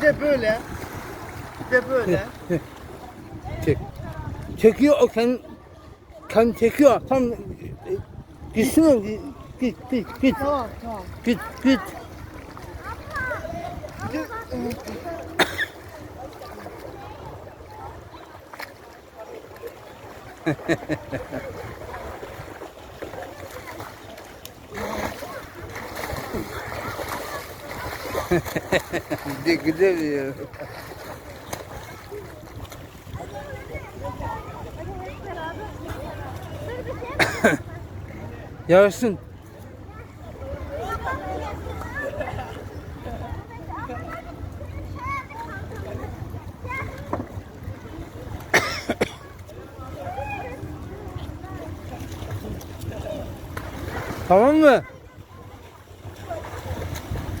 de böyle. Bir de böyle. Çek. Çekiyor o kendi, kendi çekiyor. Tam e, gitsene git git git git tamam tamam. git git. Bir de, De güzel ya. Yarasın. tamam mı?